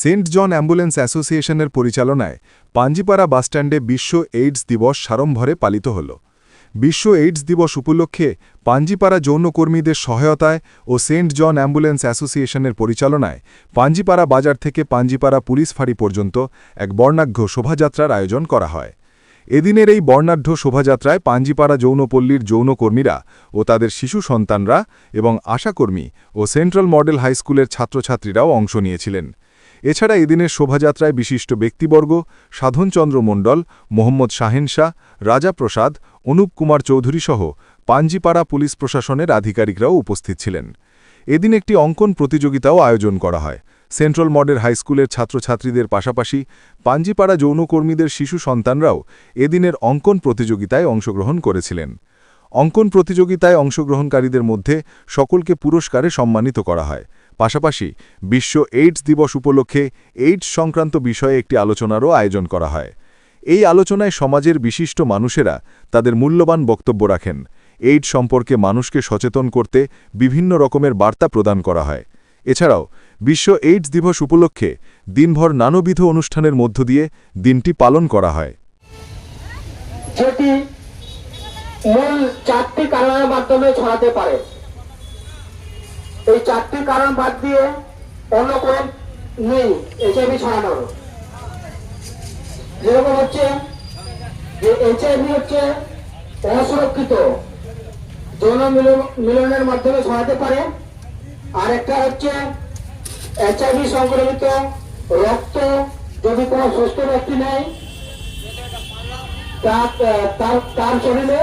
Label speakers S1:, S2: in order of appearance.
S1: Saint জন ambulance অ্যাসোসিয়েশনের পরিচালনায় পাঞ্জিপাড়া বাসস্ট্যান্ডে বিশ্ব এইডস দিবস সাড়ম্বরে পালিত হল। বিশ্ব এইডস দিবস উপলক্ষে পাঞ্জিপাড়া যৌনকর্মীদের সহায়তায় ও সেন্ট জন অ্যাম্বুলেন্স অ্যাসোসিয়েশনের পরিচালনায় পাঞ্জিপাড়া বাজার থেকে পাঞ্জিপাড়া পুলিশ ফাঁড়ি পর্যন্ত এক বর্ণাঢ্য শোভাযাত্রার আয়োজন করা হয়। এদিনের এই বর্ণাঢ্য শোভাযাত্রায় পাঞ্জিপাড়া যৌনপল্লীর যৌনকর্মীরা ও তাদের শিশু সন্তানরা এবং আশাকর্মী ও সেন্ট্রাল মডেল হাইস্কুলের ছাত্রছাত্রীরাও অংশ নিয়েছিলেন। এছাড়া এদিনের শোভাযাত্রায় বিশিষ্ট ব্যক্তিবর্গ সাধনচন্দ্র মণ্ডল, মোহাম্মদ শাহেন শাহ, রাজা প্রসাদ, অনুপ কুমার চৌধুরী সহ পাঞ্জিপাড়া পুলিশ প্রশাসনের আধিকারিকরাও উপস্থিত ছিলেন। এদিন একটি অঙ্কন প্রতিযোগিতাও আয়োজন করা হয়। সেন্ট্রাল মডেল হাইস্কুলের ছাত্রছাত্রীদের পাশাপাশি পাঞ্জিপাড়া যৌনকর্মীদের শিশু সন্তানরাও এদিনের অঙ্কন প্রতিযোগিতায় অংশগ্রহণ করেছিলেন। অঙ্কন প্রতিযোগিতায় অংশগ্রহণকারীদের মধ্যে সকলকে পুরস্কারে সম্মানিত করা হয়। পাশাপাশি বিশ্ব এইডস দিবস উপলক্ষে এইডস সংক্রান্ত বিষয়ে একটি আলোচনারও আয়োজন করা হয়। এই আলোচনায় সমাজের বিশিষ্ট মানুষেরা তাদের মূল্যবান বক্তব্য রাখেন। এইডস সম্পর্কে মানুষকে সচেতন করতে বিভিন্ন রকমের বার্তা প্রদান করা হয়। এছাড়াও, বিশ্ব এইডস দিবস উপলক্ষে দিনভর নানাবিধ অনুষ্ঠানের মধ্য দিয়ে দিনটি পালন করা হয়।
S2: মূল চারটি কারণের মাধ্যমে ছড়াতে পারে। এই চারটি কারণ বাদ দিয়ে অন্য কোনো নেই এইচআইভি ছড়ানোর। যেরকম হচ্ছে যে এইচআইভি হচ্ছে অসুরক্ষিত, যৌন মিলন- মিলনের মাধ্যমে ছড়াতে পারে। আর একটা হচ্ছে এইচআইভি সংক্রমিত রক্ত, যদি কোনো সুস্থ ব্যক্তি নেয় তার শরীরে